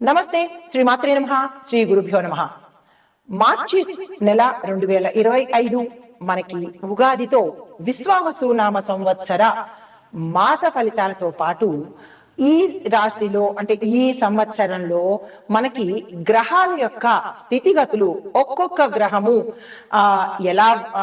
నమస్తే శ్రీ మాత్రే నమ శ్రీ గురుభ్యో నమ. మార్చి నెల రెండు వేల ఇరవై ఐదు మనకి ఉగాదితో విశ్వావసు నామ సంవత్సర మాస ఫలితాలతో పాటు ఈ రాశిలో అంటే ఈ సంవత్సరంలో మనకి గ్రహాల యొక్క స్థితిగతులు ఒక్కొక్క గ్రహము ఆ ఎలా ఆ,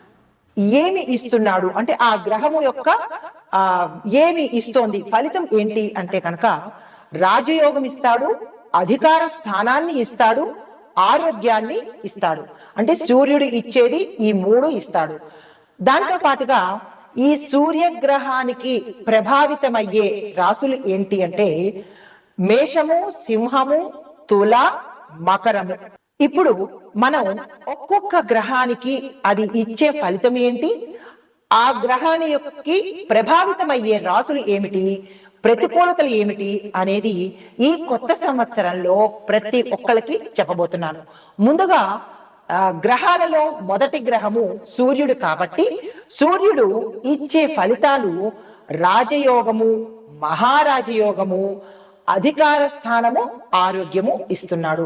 ఏమి ఇస్తున్నాడు? అంటే ఆ గ్రహము యొక్క ఆ ఏమి ఇస్తోంది? ఫలితం ఏంటి అంటే కనుక రాజయోగం ఇస్తాడు అధికార స్థానాన్ని ఇస్తాడు ఆరోగ్యాన్ని ఇస్తాడు. అంటే సూర్యుడు ఇచ్చేది ఈ మూడు ఇస్తాడు. దాంతో పాటుగా ఈ సూర్యగ్రహానికి ప్రభావితమయ్యే రాసులు ఏంటి అంటే మేషము సింహము తుల మకరము. ఇప్పుడు మనం ఒక్కొక్క గ్రహానికి అది ఇచ్చే ఫలితం ఏంటి? ఆ గ్రహాన్ని యొక్క ప్రభావితమయ్యే రాసులు ఏమిటి? ప్రతికూలతలు ఏమిటి? అనేది ఈ కొత్త సంవత్సరంలో ప్రతి ఒక్కరికి చెప్పబోతున్నాను. ముందుగా ఆ, గ్రహాలలో మొదటి గ్రహము సూర్యుడు కాబట్టి సూర్యుడు ఇచ్చే ఫలితాలు రాజయోగము మహారాజయోగము అధికార స్థానము ఆరోగ్యము ఇస్తున్నాడు.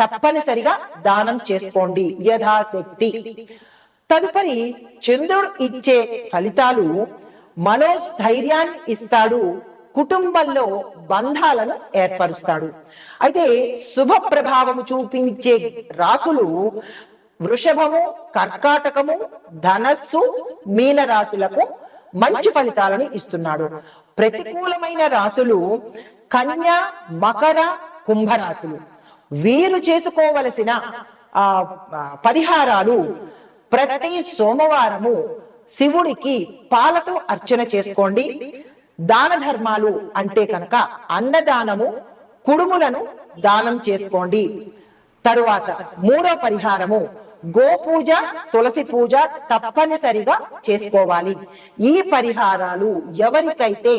తప్పనిసరిగా దానం చేసుకోండి. యథాశక్తి. తదుపరి చంద్రుడు ఇచ్చే ఫలితాలు మనోస్థైర్యాన్ని ఇస్తాడు. కుటుంబంలో బంధాలను ఏర్పరుస్తాడు. అయితే శుభ ప్రభావము చూపించే రాసులు వృషభము కర్కాటకము ధనస్సు మీన రాశులకు మంచి ఫలితాలను ఇస్తున్నాడు. ప్రతికూలమైన రాశులు కన్య మకర కుంభరాశులు. వీరు చేసుకోవలసిన ఆ పరిహారాలు ప్రతి సోమవారము శివుడికి పాలతో అర్చన చేసుకోండి. దాన ధర్మాలు అంటే కనుక అన్నదానము కుడుములను దానం చేసుకోండి. తరువాత మూడో పరిహారము గోపూజ తులసి పూజ తప్పనిసరిగా చేసుకోవాలి. ఈ పరిహారాలు ఎవరికైతే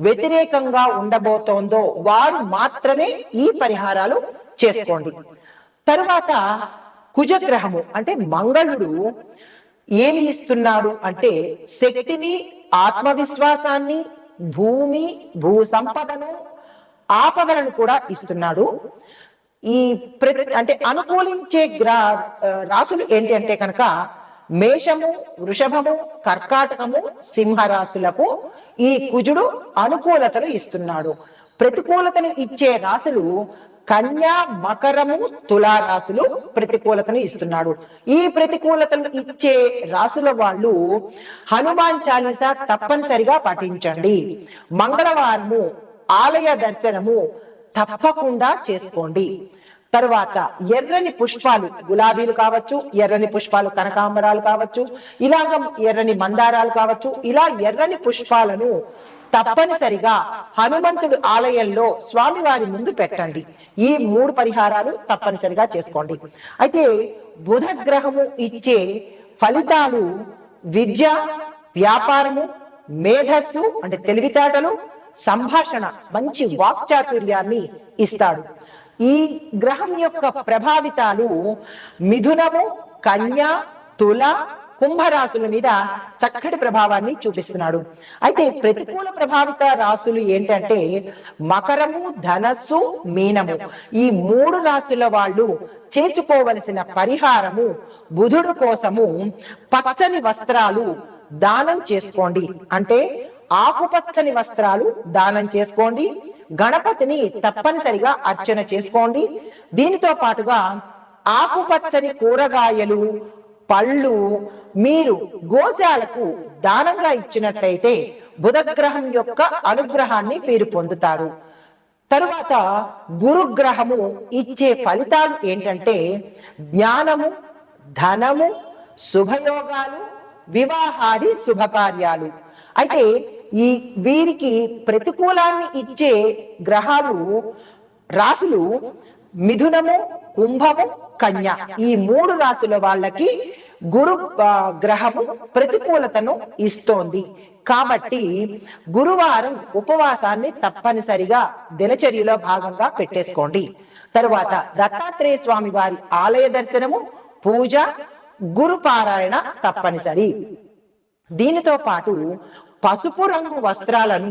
వ్యతిరేకంగా ఉండబోతోందో వారు మాత్రమే ఈ పరిహారాలు చేసుకోండి. తరువాత కుజగ్రహము అంటే మంగళుడు ఏమి ఇస్తున్నాడు అంటే శక్తిని ఆత్మవిశ్వాసాన్ని భూమి భూ సంపదను ఆపదలను కూడా ఇస్తున్నాడు. ఈ అంటే అనుకూలించే గ్రా రాసులు ఏంటి అంటే కనుక మేషము వృషభము కర్కాటకము సింహ రాశులకు ఈ కుజుడు అనుకూలతలు ఇస్తున్నాడు. ప్రతికూలతను ఇచ్చే రాశులు కన్యా మకరము తులారాశులు ప్రతికూలతను ఇస్తున్నాడు. ఈ ప్రతికూలతను ఇచ్చే రాశుల వాళ్ళు హనుమాన్ చాలీస తప్పనిసరిగా పాటించండి. మంగళవారము ఆలయ దర్శనము తప్పకుండా చేసుకోండి. తరువాత ఎర్రని పుష్పాలు గులాబీలు కావచ్చు ఎర్రని పుష్పాలు కనకాంబరాలు కావచ్చు ఇలాగ ఎర్రని మందారాలు కావచ్చు ఇలా ఎర్రని పుష్పాలను తప్పనిసరిగా హనుమంతుడు ఆలయంలో స్వామివారి ముందు పెట్టండి. ఈ మూడు పరిహారాలు తప్పనిసరిగా చేసుకోండి. అయితే బుధ గ్రహము ఇచ్చే ఫలితాలు విద్య వ్యాపారము మేధస్సు అంటే తెలివితేటలు సంభాషణ మంచి వాక్చాతుర్యాన్ని ఇస్తాడు. ఈ గ్రహం యొక్క ప్రభావితాలు మిథునము కన్య తుల కుంభరాశుల మీద చక్కటి ప్రభావాన్ని చూపిస్తున్నాడు. అయితే ప్రతికూల ప్రభావిత రాశులు ఏంటంటే మకరము ధనస్సు మీనము. ఈ మూడు రాశుల వాళ్ళు చేసుకోవలసిన పరిహారము బుధుడు కోసము పచ్చని వస్త్రాలు దానం చేసుకోండి. అంటే ఆకుపచ్చని వస్త్రాలు దానం చేసుకోండి. గణపతిని తప్పనిసరిగా అర్చన చేసుకోండి. దీనితో పాటుగా ఆకుపచ్చని కూరగాయలు పళ్ళు మీరు గోశాలకు దానంగా ఇచ్చినట్లయితే బుధగ్రహం యొక్క అనుగ్రహాన్ని మీరు పొందుతారు. తరువాత గురుగ్రహము ఇచ్చే ఫలితాలు ఏంటంటే జ్ఞానము ధనము శుభయోగాలు వివాహాది శుభకార్యాలు. అయితే ఈ వీరికి ప్రతికూలాన్ని ఇచ్చే గ్రహాలు రాసులు మిథునము కుంభము కన్య. ఈ మూడు రాశుల వాళ్ళకి గురు గ్రహము ప్రతికూలతను ఇస్తోంది. కాబట్టి గురువారం ఉపవాసాన్ని తప్పనిసరిగా దినచర్యలో భాగంగా పెట్టేసుకోండి. తరువాత దత్తాత్రేయ స్వామి వారి ఆలయ దర్శనము పూజ గురు పారాయణ తప్పనిసరి. దీనితో పాటు పసుపు రంగు వస్త్రాలను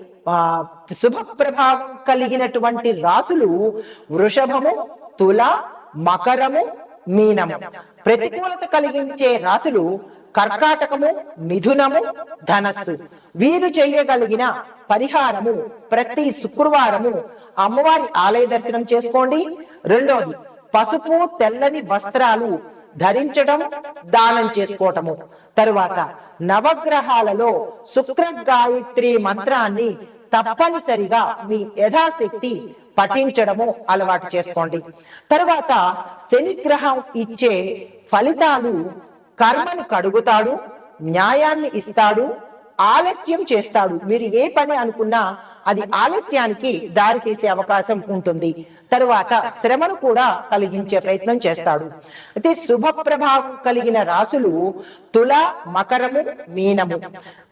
శుభ ప్రభావం కలిగినటువంటి రాసులు వృషభము తుల మకరము మీనము. ప్రతికూలత కలిగించే రాసులు కర్కాటకము మిథునము ధనస్సు. వీరు చేయగలిగిన పరిహారము ప్రతి శుక్రవారము అమ్మవారి ఆలయ దర్శనం చేసుకోండి. రెండోది పసుపు తెల్లని వస్త్రాలు ధరించడం దానం చేసుకోవటము తరువాత నవగ్రహాలలో శుక్ర గాయత్రి మంత్రాన్ని తప్పనిసరిగా మీ యథాశక్తి పఠించడము అలవాటు చేసుకోండి. తరువాత శనిగ్రహం ఇచ్చే ఫలితాలు కర్మను కడుగుతాడు న్యాయాన్ని ఇస్తాడు ఆలస్యం చేస్తాడు. మీరు ఏ పని అనుకున్నా అది ఆలస్యానికి దారి తీసే అవకాశం ఉంటుంది. తరువాత శ్రమను కూడా కలిగించే ప్రయత్నం చేస్తాడు. అయితే శుభ ప్రభావం కలిగిన రాసులు తుల మకరము మీనము.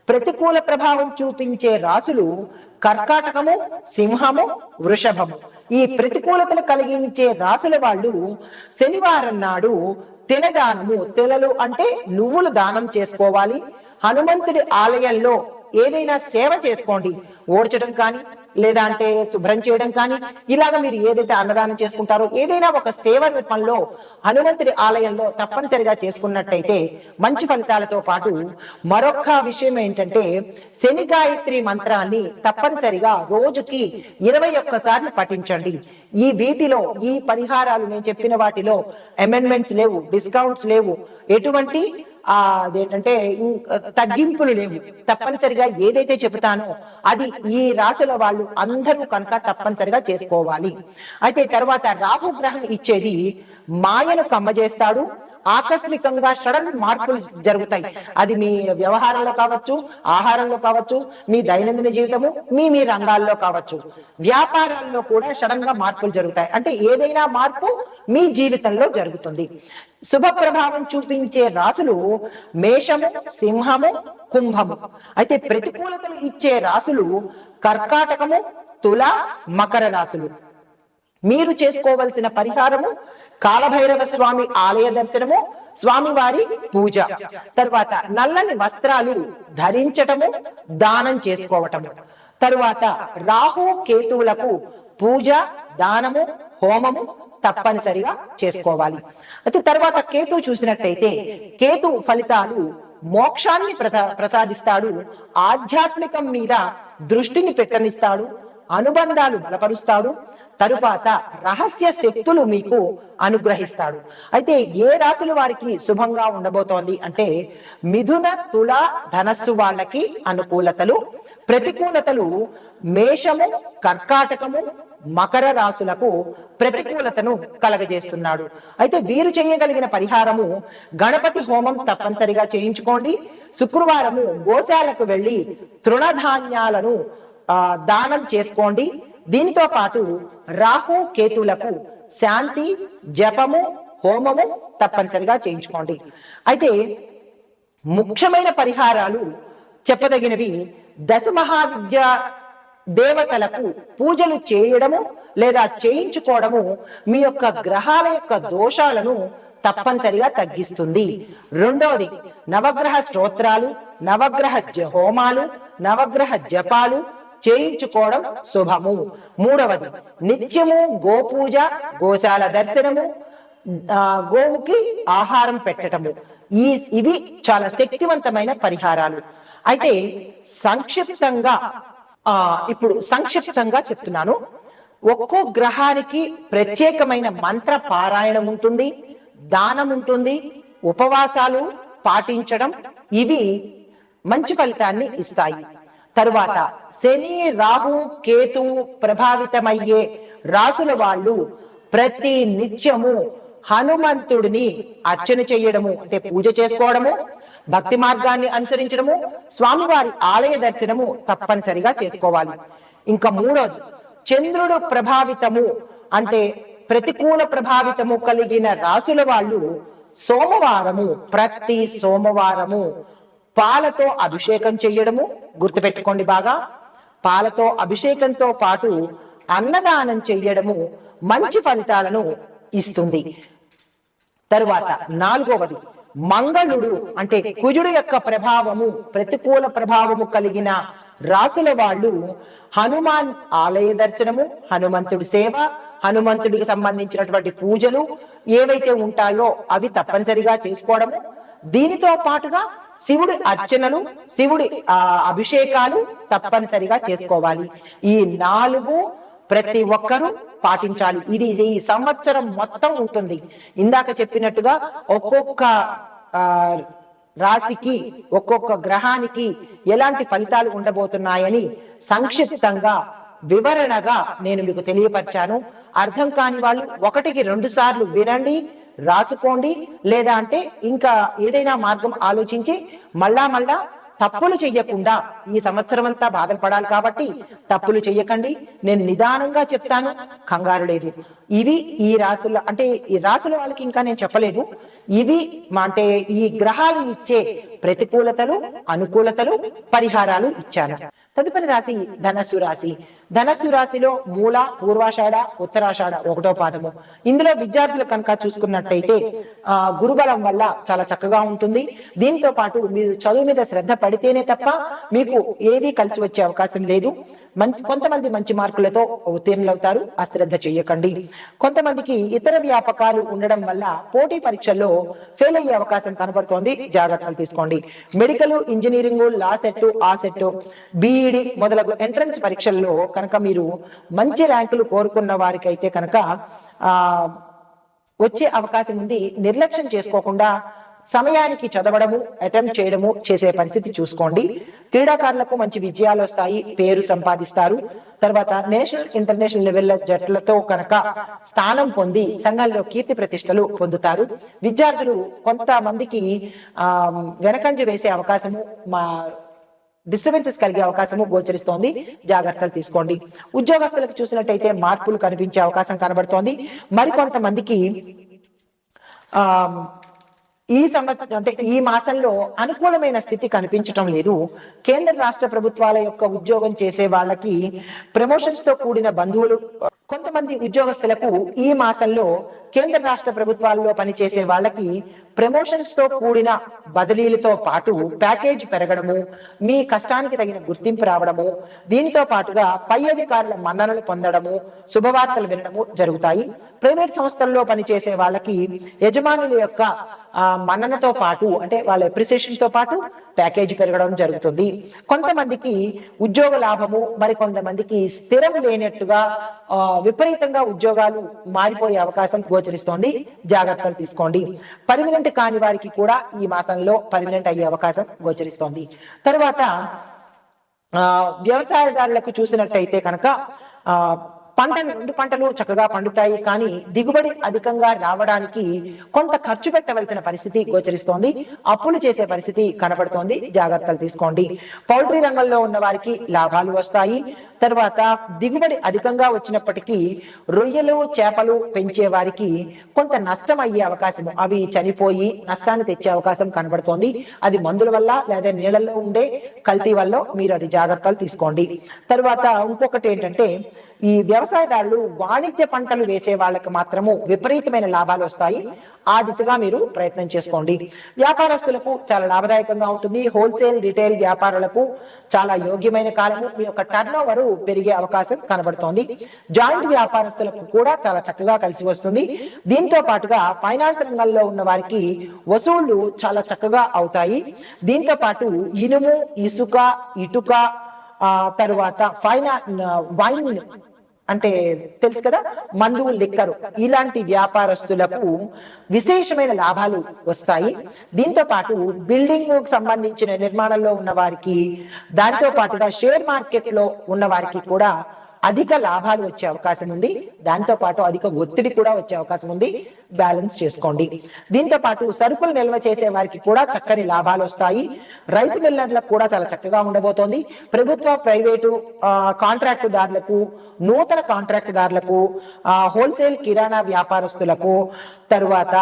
ప్రతికూల ప్రభావం చూపించే రాసులు కర్కాటకము సింహము వృషభము. ఈ ప్రతికూలతలు కలిగించే రాసుల వాళ్ళు శనివారం నాడు తినదానము తెలలు అంటే నువ్వులు దానం చేసుకోవాలి. హనుమంతుడి ఆలయంలో ఏదైనా సేవ చేసుకోండి. ఓడ్చడం కానీ లేదా అంటే శుభ్రం చేయడం కానీ ఇలాగ మీరు ఏదైతే అన్నదానం చేసుకుంటారో ఏదైనా ఒక సేవ రూపంలో హనుమంతుడి ఆలయంలో తప్పనిసరిగా చేసుకున్నట్టయితే మంచి ఫలితాలతో పాటు మరొక విషయం ఏంటంటే శని గాయత్రి మంత్రాన్ని తప్పనిసరిగా రోజుకి ఇరవై ఒక్కసార్లు పఠించండి. ఈ వీటిలో ఈ పరిహారాలు నేను చెప్పిన వాటిలో అమెండ్మెంట్స్ లేవు డిస్కౌంట్స్ లేవు. ఎటువంటి ఆ అదేంటంటే తగ్గింపులు లేవు. తప్పనిసరిగా ఏదైతే చెబుతానో అది ఈ రాశుల వాళ్ళు అందరూ కనుక తప్పనిసరిగా చేసుకోవాలి. అయితే తర్వాత రాహు గ్రహం ఇచ్చేది మాయను కమ్మజేస్తాడు ఆకస్మికంగా సడన్ మార్పులు జరుగుతాయి. అది మీ వ్యవహారంలో కావచ్చు ఆహారంలో కావచ్చు మీ దైనందిన జీవితము మీ మీ రంగాల్లో కావచ్చు. వ్యాపారాల్లో కూడా సడన్గా మార్పులు జరుగుతాయి. అంటే ఏదైనా మార్పు మీ జీవితంలో జరుగుతుంది. శుభ ప్రభావం చూపించే రాసులు మేషము సింహము కుంభము. అయితే ప్రతికూలతలు ఇచ్చే రాసులు కర్కాటకము తుల మకర రాసులు మీరు చేసుకోవలసిన పరిహారము కాలభైరవ స్వామి ఆలయ దర్శనము స్వామివారి పూజ. తర్వాత నల్లని వస్త్రాలు ధరించటము దానం చేసుకోవటము. తరువాత రాహు కేతువులకు పూజ దానము హోమము తప్పనిసరిగా చేసుకోవాలి. అయితే తర్వాత కేతు చూసినట్టయితే కేతు ఫలితాలు మోక్షాన్ని ప్రసా- ప్రసాదిస్తాడు ఆధ్యాత్మికం మీద దృష్టిని పెట్టనిస్తాడు అనుబంధాలు బలపరుస్తాడు తరువాత రహస్య శక్తులు మీకు అనుగ్రహిస్తాడు. అయితే ఏ రాశులు వారికి శుభంగా ఉండబోతోంది అంటే మిథున తుల ధనస్సు వాళ్ళకి అనుకూలతలు ప్రతికూలతలు మేషము కర్కాటకము మకర రాశులకు ప్రతికూలతను కలగజేస్తున్నాడు. అయితే వీరు చేయగలిగిన పరిహారము గణపతి హోమం తప్పనిసరిగా చేయించుకోండి. శుక్రవారము గోశాలకు వెళ్ళి తృణధాన్యాలను దానం చేసుకోండి. దీనితో పాటు రాహు కేతులకు శాంతి జపము హోమము తప్పనిసరిగా చేయించుకోండి. అయితే ముఖ్యమైన పరిహారాలు చెప్పదగినవి దశ మహావిద్య దేవతలకు పూజలు చేయడము లేదా చేయించుకోవడము మీ యొక్క గ్రహాల యొక్క దోషాలను తప్పనిసరిగా తగ్గిస్తుంది. రెండవది నవగ్రహ స్తోత్రాలు నవగ్రహ జ- హోమాలు నవగ్రహ జపాలు చేయించుకోవడం శుభము. మూడవది నిత్యము గోపూజ గోశాల దర్శనము ఆ, గోవుకి ఆహారం పెట్టటము. ఈ ఇవి చాలా శక్తివంతమైన పరిహారాలు. అయితే సంక్షిప్తంగా ఆ ఇప్పుడు సంక్షిప్తంగా చెప్తున్నాను. ఒక్కో గ్రహానికి ప్రత్యేకమైన మంత్ర పారాయణం ఉంటుంది దానం ఉంటుంది ఉపవాసాలు పాటించడం ఇవి మంచి ఫలితాన్ని ఇస్తాయి. తరువాత శని రాహు కేతు ప్రభావితమయ్యే రాసుల వాళ్ళు ప్రతి నిత్యము హనుమంతుడిని అర్చన చేయడము అంటే పూజ చేసుకోవడము భక్తి మార్గాన్ని అనుసరించడము స్వామివారి ఆలయ దర్శనము తప్పనిసరిగా చేసుకోవాలి. ఇంకా మూడోది చంద్రుడు ప్రభావితము అంటే ప్రతికూల ప్రభావితము కలిగిన రాసుల వాళ్ళు సోమవారము ప్రతి సోమవారము పాలతో అభిషేకం చెయ్యడము గుర్తుపెట్టుకోండి బాగా. పాలతో అభిషేకంతో పాటు అన్నదానం చెయ్యడము మంచి ఫలితాలను ఇస్తుంది. తరువాత నాలుగవది మంగళుడు అంటే కుజుడు యొక్క ప్రభావము ప్రతికూల ప్రభావము కలిగిన రాసుల వాళ్ళు హనుమాన్ ఆలయ దర్శనము హనుమంతుడి సేవ హనుమంతుడికి సంబంధించినటువంటి పూజలు ఏవైతే ఉంటాయో అవి తప్పనిసరిగా చేసుకోవడము. దీనితో పాటుగా శివుడి అర్చనలు శివుడి అభిషేకాలు తప్పనిసరిగా చేసుకోవాలి. ఈ నాలుగు ప్రతి ఒక్కరూ పాటించాలి. ఇది ఈ సంవత్సరం మొత్తం ఉంటుంది. ఇందాక చెప్పినట్టుగా ఒక్కొక్క రాశికి ఒక్కొక్క గ్రహానికి ఎలాంటి ఫలితాలు ఉండబోతున్నాయని సంక్షిప్తంగా వివరణగా నేను మీకు తెలియపరిచాను. అర్థం కాని వాళ్ళు ఒకటికి రెండు సార్లు వినండి. రాసుకోండి. లేదా అంటే ఇంకా ఏదైనా మార్గం ఆలోచించి మళ్ళా మళ్ళా తప్పులు చెయ్యకుండా ఈ సంవత్సరం అంతా బాధలు పడాలి కాబట్టి తప్పులు చెయ్యకండి. నేను నిదానంగా చెప్తాను కంగారు లేదు. ఇవి ఈ రాసుల అంటే ఈ రాసుల వాళ్ళకి ఇంకా నేను చెప్పలేదు. ఇవి మా అంటే ఈ గ్రహాలు ఇచ్చే ప్రతికూలతలు అనుకూలతలు పరిహారాలు ఇచ్చాను. తదుపరి రాశి ధనస్సు రాశి. ధనస్సు రాశిలో మూల పూర్వాషాఢ ఉత్తరాషాఢ ఒకటో పాదము. ఇందులో విద్యార్థులు కనుక చూసుకున్నట్టయితే ఆ గురుబలం వల్ల చాలా చక్కగా ఉంటుంది. దీంతో పాటు మీరు చదువు మీద శ్రద్ధ పడితేనే తప్ప మీకు ఏది కలిసి వచ్చే అవకాశం లేదు. మంచి కొంతమంది మంచి మార్కులతో ఉత్తీర్ణులవుతారు. అశ్రద్ధ చేయకండి. కొంతమందికి ఇతర వ్యాపకాలు ఉండడం వల్ల పోటీ పరీక్షల్లో ఫెయిల్ అయ్యే అవకాశం కనబడుతోంది. జాగ్రత్తలు తీసుకోండి. మెడికల్ ఇంజనీరింగ్ లా సెట్ ఆ సెట్ బీఈడి మొదలగు ఎంట్రన్స్ పరీక్షల్లో కనుక మీరు మంచి ర్యాంకులు కోరుకున్న వారికైతే కనుక ఆ వచ్చే అవకాశం ఉంది. నిర్లక్ష్యం చేసుకోకుండా సమయానికి చదవడము అటెంప్ట్ చేయడము చేసే పరిస్థితి చూసుకోండి. క్రీడాకారులకు మంచి విజయాలు వస్తాయి పేరు సంపాదిస్తారు. తర్వాత నేషనల్ ఇంటర్నేషనల్ లెవెల్ జట్లతో కనుక స్థానం పొంది సంఘంలో కీర్తి ప్రతిష్టలు పొందుతారు. విద్యార్థులు కొంతమందికి ఆ వెనకంజ వేసే అవకాశము మా డిస్టర్బెన్సెస్ కలిగే అవకాశము గోచరిస్తోంది. జాగ్రత్తలు తీసుకోండి. ఉద్యోగస్తులకు చూసినట్టయితే మార్పులు కనిపించే అవకాశం కనబడుతోంది. మరికొంతమందికి ఆ ఈ సంవత్సరం అంటే ఈ మాసంలో అనుకూలమైన స్థితి కనిపించటం లేదు. కేంద్ర రాష్ట్ర ప్రభుత్వాల యొక్క ఉద్యోగం చేసే వాళ్ళకి ప్రమోషన్స్తో కూడిన బంధువులు కొంతమంది ఉద్యోగస్తులకు ఈ మాసంలో కేంద్ర రాష్ట్ర ప్రభుత్వాల్లో పనిచేసే వాళ్ళకి ప్రమోషన్స్తో కూడిన బదిలీలతో పాటు ప్యాకేజ్ పెరగడము మీ కష్టానికి తగిన గుర్తింపు రావడము దీనితో పాటుగా పై అధికారుల మన్ననలు పొందడము శుభవార్తలు వినడము జరుగుతాయి. ప్రైవేట్ సంస్థల్లో పనిచేసే వాళ్ళకి యజమానుల యొక్క మన్ననతో పాటు అంటే వాళ్ళ అప్రిసియేషన్తో పాటు ప్యాకేజీ పెరగడం జరుగుతుంది. కొంతమందికి ఉద్యోగ లాభము మరి కొంతమందికి స్థిరం లేనట్టుగా ఆ, విపరీతంగా ఉద్యోగాలు మారిపోయే అవకాశం గోచరిస్తోంది. జాగ్రత్తలు తీసుకోండి. పర్మినెంట్ కాని వారికి కూడా ఈ మాసంలో పర్మినెంట్ అయ్యే అవకాశం గోచరిస్తోంది. తర్వాత ఆ వ్యవసాయదారులకు చూసినట్టయితే కనుక పంట రెండు పంటలు చక్కగా పండుతాయి కానీ దిగుబడి అధికంగా రావడానికి కొంత ఖర్చు పెట్టవలసిన పరిస్థితి గోచరిస్తోంది. అప్పులు చేసే పరిస్థితి కనబడుతోంది. జాగ్రత్తలు తీసుకోండి. పౌల్ట్రీ రంగంలో ఉన్న వారికి లాభాలు వస్తాయి. తర్వాత దిగుబడి అధికంగా వచ్చినప్పటికీ రొయ్యలు చేపలు పెంచే వారికి కొంత నష్టం అయ్యే అవకాశం అవి చనిపోయి నష్టాన్ని తెచ్చే అవకాశం కనబడుతోంది. అది మందుల వల్ల లేదా నీళ్ళల్లో ఉండే కల్తీ వల్ల మీరు అది జాగ్రత్తలు తీసుకోండి. తర్వాత ఇంకొకటి ఏంటంటే ఈ వ్యవసాయదారులు వాణిజ్య పంటలు వేసే వాళ్ళకి మాత్రము విపరీతమైన లాభాలు వస్తాయి. ఆ దిశగా మీరు ప్రయత్నం చేసుకోండి. వ్యాపారస్తులకు చాలా లాభదాయకంగా ఉంటుంది. హోల్సేల్ రిటైల్ వ్యాపారులకు చాలా యోగ్యమైన కాలము. మీ యొక్క టర్న్ ఓవర్ పెరిగే అవకాశం కనబడుతోంది. జాయింట్ వ్యాపారస్తులకు కూడా చాలా చక్కగా కలిసి వస్తుంది. దీంతో పాటుగా ఫైనాన్స్ రంగంలో ఉన్న వారికి వసూళ్ళు చాలా చక్కగా అవుతాయి. దీంతో పాటు ఇనుము ఇసుక ఇటుక ఆ తరువాత ఫైనా వైన్ అంటే తెలుసు కదా మందు లిక్కరు. ఇలాంటి వ్యాపారస్తులకు విశేషమైన లాభాలు వస్తాయి. దీంతో పాటు బిల్డింగ్ సంబంధించిన నిర్మాణంలో ఉన్న వారికి దాంతో పాటుగా షేర్ మార్కెట్లో ఉన్న వారికి కూడా అధిక లాభాలు వచ్చే అవకాశం ఉంది. దాంతో పాటు అధిక ఒత్తిడి కూడా వచ్చే అవకాశం ఉంది. బ్యాలెన్స్ చేసుకోండి. దీంతో పాటు సరుకులు నిల్వ చేసే వారికి కూడా చక్కని లాభాలు వస్తాయి. రైస్ మిల్లర్లకు కూడా చాలా చక్కగా ఉండబోతోంది. ప్రభుత్వ ప్రైవేటు కాంట్రాక్టు దారులకు నూతన కాంట్రాక్టు దారులకు హోల్సేల్ కిరాణా వ్యాపారస్తులకు తరువాత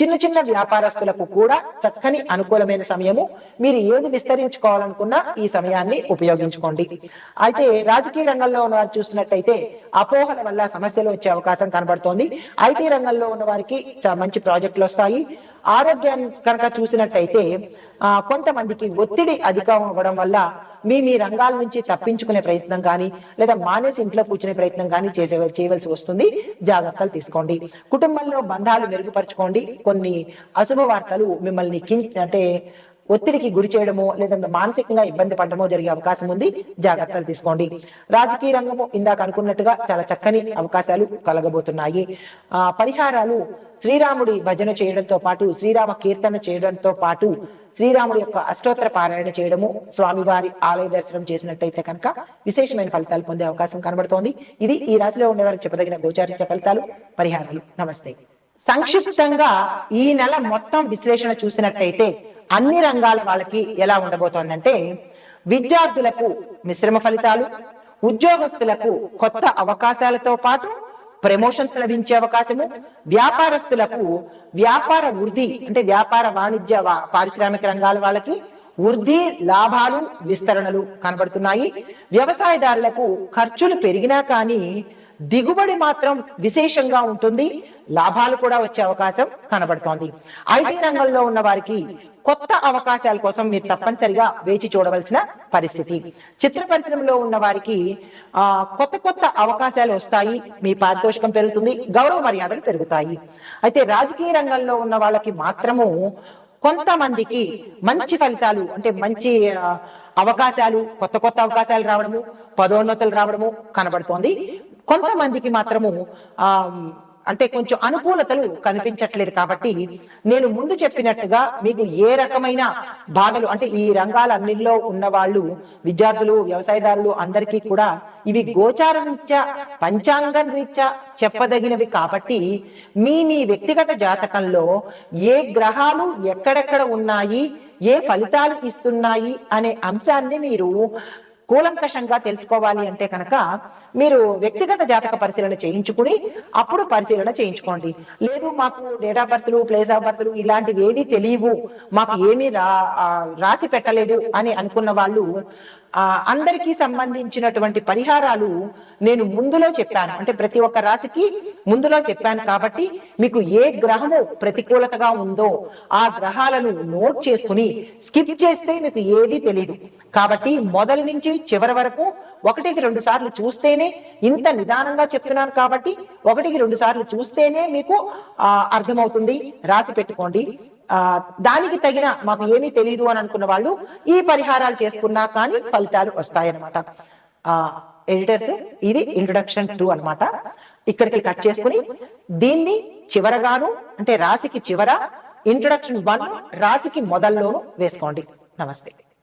చిన్న చిన్న వ్యాపారస్తులకు కూడా చక్కని అనుకూలమైన సమయము మీరు ఏది విస్తరించుకోవాలనుకున్నా ఈ సమయాన్ని ఉపయోగించుకోండి. అయితే రాజకీయ రంగంలో ఉన్న వారు చూస్తున్నట్టయితే అపోహల వల్ల సమస్యలు వచ్చే అవకాశం కనబడుతోంది. ఐటీ రంగంలో ఉన్న వారికి మంచి ప్రాజెక్టులు వస్తాయి. ఆరోగ్యాన్ని కనుక చూసినట్టయితే ఆ కొంతమందికి ఒత్తిడి అధికం అవ్వడం వల్ల మీ మీ రంగాల నుంచి తప్పించుకునే ప్రయత్నం కానీ లేదా మానేసి ఇంట్లో కూర్చునే ప్రయత్నం కానీ చేసే చేయవలసి వస్తుంది. జాగ్రత్తలు తీసుకోండి. కుటుంబంలో బంధాలు మెరుగుపరచుకోండి. కొన్ని అశుభ వార్తలు మిమ్మల్ని అంటే ఒత్తిడికి గురి చేయడమో లేదా మానసికంగా ఇబ్బంది పడడమో జరిగే అవకాశం ఉంది. జాగ్రత్తలు తీసుకోండి. రాజకీయ రంగము ఇందాక అనుకున్నట్టుగా చాలా చక్కని అవకాశాలు కలగబోతున్నాయి. ఆ పరిహారాలు శ్రీరాముడి భజన చేయడంతో పాటు శ్రీరామ కీర్తన చేయడంతో పాటు శ్రీరాముడి యొక్క అష్టోత్తర పారాయణ చేయడము స్వామివారి ఆలయ దర్శనం చేసినట్టయితే కనుక విశేషమైన ఫలితాలు పొందే అవకాశం కనబడుతోంది. ఇది ఈ రాశిలో ఉండేవారికి చెప్పదగిన గోచారించే ఫలితాలు పరిహారాలు. నమస్తే. సంక్షిప్తంగా ఈ నెల మొత్తం విశ్లేషణ చూసినట్టయితే అన్ని రంగాల వాళ్ళకి ఎలా ఉండబోతోందంటే విద్యార్థులకు మిశ్రమ ఫలితాలు ఉద్యోగస్తులకు కొత్త అవకాశాలతో పాటు ప్రమోషన్స్ లభించే అవకాశము. వ్యాపారస్తులకు వ్యాపార వృద్ధి అంటే వ్యాపార వాణిజ్య పారిశ్రామిక రంగాల వాళ్ళకి వృద్ధి లాభాలు విస్తరణలు కనబడుతున్నాయి. వ్యవసాయదారులకు ఖర్చులు పెరిగినా కానీ దిగుబడి మాత్రం విశేషంగా ఉంటుంది. లాభాలు కూడా వచ్చే అవకాశం కనబడుతోంది. ఐటీ రంగంలో ఉన్న వారికి కొత్త అవకాశాల కోసం మీరు తప్పనిసరిగా వేచి చూడవలసిన పరిస్థితి. చిత్ర పరిశ్రమలో ఉన్న వారికి ఆ కొత్త కొత్త అవకాశాలు వస్తాయి మీ పారితోషికం పెరుగుతుంది గౌరవ మర్యాదలు పెరుగుతాయి. అయితే రాజకీయ రంగంలో ఉన్న వాళ్ళకి మాత్రము కొంతమందికి మంచి ఫలితాలు అంటే మంచి అవకాశాలు కొత్త కొత్త అవకాశాలు రావడము పదోన్నతులు రావడము కనబడుతోంది. కొంతమందికి మాత్రము ఆ అంటే కొంచెం అనుకూలతలు కనిపించట్లేదు కాబట్టి నేను ముందు చెప్పినట్టుగా మీకు ఏ రకమైన బాధలు అంటే ఈ రంగాలన్నింటిలో ఉన్న వాళ్ళు విద్యార్థులు వ్యవసాయదారులు అందరికీ కూడా ఇవి గోచార రీత్యా పంచాంగం రీత్యా చెప్పదగినవి కాబట్టి మీ మీ వ్యక్తిగత జాతకంలో ఏ గ్రహాలు ఎక్కడెక్కడ ఉన్నాయి ఏ ఫలితాలు ఇస్తున్నాయి అనే అంశాన్ని మీరు కూలంకషంగా తెలుసుకోవాలి అంటే కనుక మీరు వ్యక్తిగత జాతక పరిశీలన చేయించుకుని అప్పుడు పరిశీలన చేయించుకోండి. లేదు మాకు డేట్ ఆఫ్ బర్త్లు ప్లేస్ ఆఫ్ బర్త్లు ఇలాంటివి ఏమీ తెలియవు. మాకు ఏమీ రా ఆ, రాసి పెట్టలేదు అని అనుకున్న వాళ్ళు ఆ అందరికీ సంబంధించినటువంటి పరిహారాలు నేను ముందులో చెప్పాను. అంటే ప్రతి ఒక్క రాశికి ముందులో చెప్పాను కాబట్టి మీకు ఏ గ్రహము ప్రతికూలతగా ఉందో ఆ గ్రహాలను నోట్ చేసుకుని స్కిప్ చేస్తే మీకు ఏది తెలియదు కాబట్టి మొదలు నుంచి చివరి వరకు ఒకటికి రెండు సార్లు చూస్తేనే ఇంత నిదానంగా చెప్తున్నాను కాబట్టి ఒకటికి రెండు సార్లు చూస్తేనే మీకు ఆ అర్థమవుతుంది. రాసి పెట్టుకోండి. ఆ దానికి తగిన మాకు ఏమీ తెలియదు అని అనుకున్న వాళ్ళు ఈ పరిహారాలు చేసుకున్నా కానీ ఫలితాలు వస్తాయన్నమాట. ఆ ఎడిటర్స్ ఇది ఇంట్రొడక్షన్ టూ అన్నమాట. ఇక్కడికి కట్ చేసుకుని దీన్ని చివరగాను అంటే రాశికి చివర ఇంట్రొడక్షన్ వన్ రాశికి మొదల్లోను వేసుకోండి. నమస్తే.